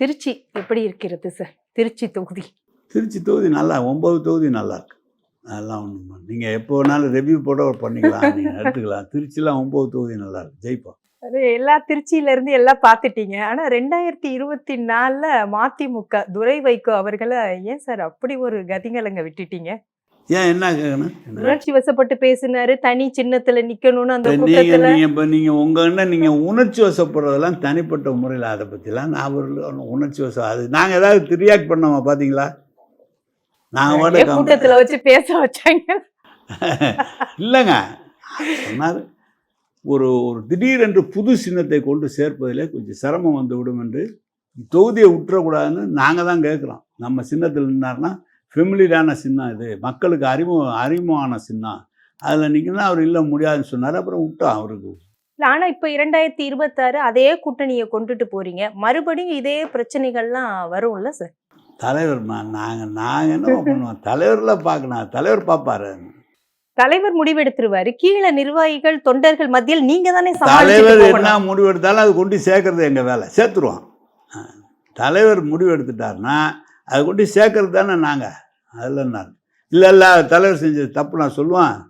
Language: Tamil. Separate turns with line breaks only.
திருச்சி எப்படி இருக்கிறது சார் திருச்சி தொகுதி.
திருச்சி தொகுதி நல்லா ஒம்பது தொகுதி நல்லா இருக்கு. அதெல்லாம் ஒன்றும் நீங்கள் எப்போ வேணாலும் ரெவ்யூ போட பண்ணிக்கலாம் நீங்கள் எடுத்துக்கலாம். திருச்சிலாம் ஒம்பது தொகுதி நல்லா இருக்கு. ஜெயிப்போம்.
அது எல்லா திருச்சியில இருந்து எல்லாம் பார்த்துட்டீங்க ஆனா ரெண்டாயிரத்தி இருபத்தி நாலுல மதிமுக துரை வைகோ அவர்களை ஏன் சார் அப்படி ஒரு கதிங்கலங்க விட்டுட்டீங்க?
ஏன் என்ன கேட்கணும்?
உணர்ச்சி வசப்பட்டு பேசினாரு தனி சின்னத்துல நிக்கணும்னு அந்த
நீங்க
கூட்டத்துல.
நீங்க இப்போ நீங்க உங்க என்ன நீங்க உணர்ச்சி வசப்படுறதெல்லாம் தனிப்பட்ட முறையில் அதை பற்றிலாம் நான் ஒரு உணர்ச்சி வசம் அது நாங்கள் ஏதாவது ரியாக்ட் பண்ணோமா பார்த்தீங்களா நாங்கள்
நிறைய
பாட்டு
கூட்டத்துல வச்சு பேச வச்சாங்க.
இல்லைங்க. சொன்னார். ஒரு ஒரு திடீரென்று புது சின்னத்தை கொண்டு சேர்ப்பதிலே கொஞ்சம் சிரமம் வந்து விடும் என்று தொகுதியை விட்டுறக்கூடாதுன்னு நாங்கள் தான் கேட்குறோம் நம்ம சின்னத்தில் நின்னார்னா ஃபெமிலியரான சின்னம் இது. மக்களுக்கு அறிமுகம் அறிமுகமான சின்னம். அதில் நிற்கணும் அவர் இல்லை முடியாதுன்னு சொன்னார். அப்புறம் விட்டோம் அவருக்கு.
இல்ல, ஆனா இப்ப இரண்டாயிரத்தி இருபத்தாறு அதே கூட்டணியை கொண்டுட்டு போறீங்க. மறுபடியும் இதே பிரச்சனைகள்லாம் வரும்ல சார்
தலைவர்மா நாங்கள் நாங்கள் என்ன பண்ணுவோம். தலைவர்லாம் பார்க்கணும் தலைவர் பார்ப்பாரு
தலைவர் முடிவெடுத்துருவாரு. கீழே நிர்வாகிகள் தொண்டர்கள் மத்தியில் நீங்க தானே
தலைவர் என்ன முடிவு எடுத்தாலும் அது கொண்டு சேர்க்கறது எங்கள் வேலை. சேர்த்துருவோம். தலைவர் முடிவு எடுத்துட்டாருன்னா அதை கொண்டு சேர்க்கறது தானே நாங்கள் அதில் நான் இல்லை இல்லை தலைவர் செஞ்சது தப்பு நான் சொல்லுவேன்.